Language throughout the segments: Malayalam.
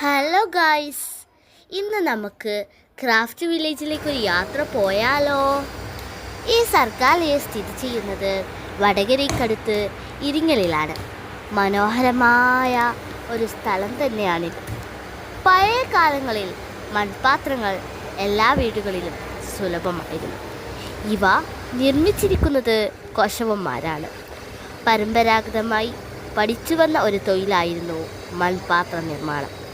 ഹലോ ഗായ്സ് ഇന്ന് നമുക്ക് ക്രാഫ്റ്റ് വില്ലേജിലേക്ക് ഒരു യാത്ര പോയാലോ? ഈ സർക്കാലയെ സ്ഥിതി ചെയ്യുന്നത് വടകരയ്ക്കടുത്ത് ഇരിങ്ങലിലാണ്. മനോഹരമായ ഒരു സ്ഥലം തന്നെയാണിത് പഴയ കാലങ്ങളിൽ മൺപാത്രങ്ങൾ എല്ലാ വീടുകളിലും സുലഭമായിരുന്നു. ഇവ നിർമ്മിച്ചിരിക്കുന്നത് കൊശവന്മാരാണ്. പരമ്പരാഗതമായി പഠിച്ചു വന്ന ഒരു തൊഴിലായിരുന്നു മൺപാത്ര നിർമ്മാണം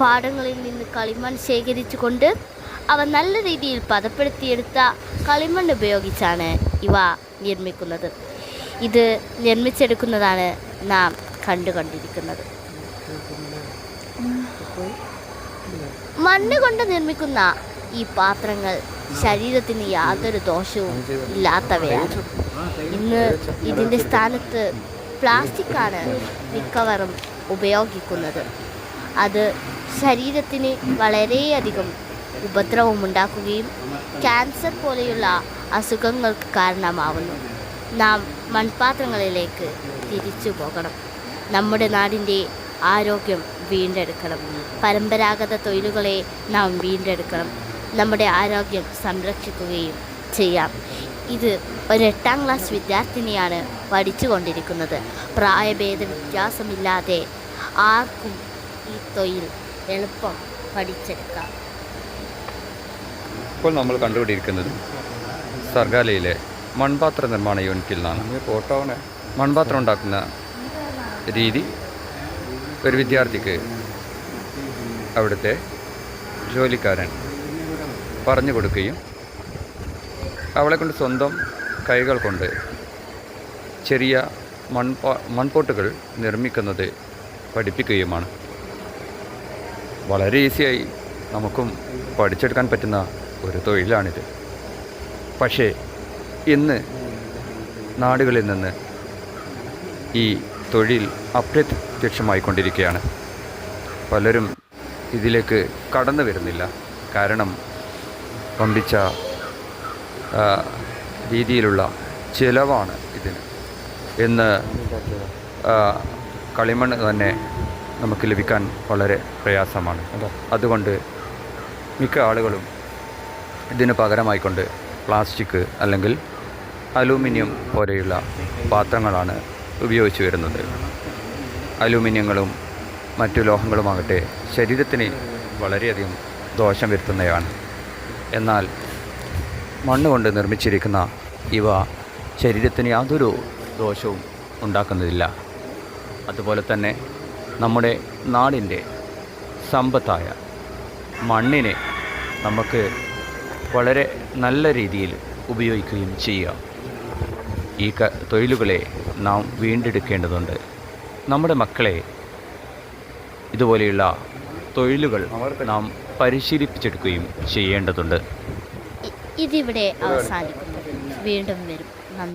പാടങ്ങളിൽ നിന്ന് കളിമൺ ശേഖരിച്ചുകൊണ്ട് അവ നല്ല രീതിയിൽ പദപ്പെടുത്തിയെടുത്ത കളിമൺ ഉപയോഗിച്ചാണ് ഇവ നിർമ്മിക്കുന്നത്. ഇത് നിർമ്മിച്ചെടുക്കുന്നതാണ് നാം കണ്ടുകൊണ്ടിരിക്കുന്നത്. മണ്ണ് കൊണ്ട് നിർമ്മിക്കുന്ന ഈ പാത്രങ്ങൾ ശരീരത്തിന് യാതൊരു ദോഷവും ഇല്ലാത്തവയാണ്. ഇന്ന് ഇതിന്റെ സ്ഥാനത്ത് പ്ലാസ്റ്റിക്കാണ് മിക്കവറും ഉപയോഗിക്കുന്നത്. അത് ശരീരത്തിന് വളരെയധികം ഉപദ്രവമുണ്ടാക്കുകയും ക്യാൻസർ പോലെയുള്ള അസുഖങ്ങൾക്ക് കാരണമാവുന്നു. നാം മൺപാത്രങ്ങളിലേക്ക് തിരിച്ചു പോകണം. നമ്മുടെ നാടിന്റെ ആരോഗ്യം വീണ്ടെടുക്കണം. പരമ്പരാഗത തൊഴിലുകളെ നാം വീണ്ടെടുക്കണം. നമ്മുടെ ആരോഗ്യം സംരക്ഷിക്കുകയും ചെയ്യാം. ഇത് ഒരു എട്ടാം ക്ലാസ് വിദ്യാർത്ഥിനിയാണ് പഠിച്ചുകൊണ്ടിരിക്കുന്നത്. പ്രായഭേദ വ്യത്യാസമില്ലാതെ ആർക്കും ഈ തൊഴിൽ എളുപ്പം പഠിച്ചെടുക്കാം. ഇപ്പോൾ നമ്മൾ കണ്ടുപിടിയിരിക്കുന്നത് സർഗാലയിലെ മൺപാത്ര നിർമ്മാണ യൂണിറ്റിൽ നിന്നാണ്. ഫോട്ടോനെ മൺപാത്രം ഉണ്ടാക്കുന്ന രീതി ഒരു വിദ്യാർത്ഥിക്ക് അവിടുത്തെ ജോലിക്കാരൻ പറഞ്ഞു കൊടുക്കുകയും അവളെ കൊണ്ട് സ്വന്തം കൈകൾ കൊണ്ട് ചെറിയ മൺപാ മൺപോട്ടുകൾ നിർമ്മിക്കുന്നത് പഠിപ്പിക്കുകയുമാണ്. വളരെ ഈസിയായി. നമുക്കും പഠിച്ചെടുക്കാൻ പറ്റുന്ന ഒരു തൊഴിലാണിത്. പക്ഷേ ഇന്ന് നാടുകളിൽ നിന്ന് ഈ തൊഴിൽ അപ്രത്യക്ഷമായിക്കൊണ്ടിരിക്കുകയാണ് പലരും ഇതിലേക്ക് കടന്നു വരുന്നില്ല. കാരണം പമ്പിച്ച രീതിയിലുള്ള ചിലവാണ് ഇതിന്. എന്ന് കളിമണ്ണ് തന്നെ നമുക്ക് ലഭിക്കാൻ വളരെ പ്രയാസമാണ്. അതുകൊണ്ട് മിക്ക ആളുകളും ഇതിന് പകരമായിക്കൊണ്ട് പ്ലാസ്റ്റിക് അല്ലെങ്കിൽ അലൂമിനിയം പോലെയുള്ള പാത്രങ്ങളാണ് ഉപയോഗിച്ച് വരുന്നത്. അലൂമിനിയങ്ങളും മറ്റു ലോഹങ്ങളുമാകട്ടെ ശരീരത്തിന് വളരെയധികം ദോഷം വരുത്തുന്നവയാണ്. എന്നാൽ മണ്ണ് കൊണ്ട് നിർമ്മിച്ചിരിക്കുന്ന ഇവ ശരീരത്തിന് യാതൊരു ദോഷവും ഉണ്ടാക്കുന്നില്ല അതുപോലെ തന്നെ നമ്മുടെ നാടിന്റെ സമ്പത്തായ മണ്ണിനെ നമുക്ക് വളരെ നല്ല രീതിയിൽ ഉപയോഗിക്കുകയും ചെയ്യാം. ഈ ക തൊഴിലുകളെ നാം വീണ്ടെടുക്കേണ്ടതുണ്ട്. നമ്മുടെ മക്കളെ ഇതുപോലെയുള്ള തൊഴിലുകൾ നാം പരിശീലിപ്പിച്ചെടുക്കുകയും ചെയ്യേണ്ടതുണ്ട്. ഇതിവിടെ അവസാനിക്കുന്നു. വീണ്ടും വരും. നന്ദി.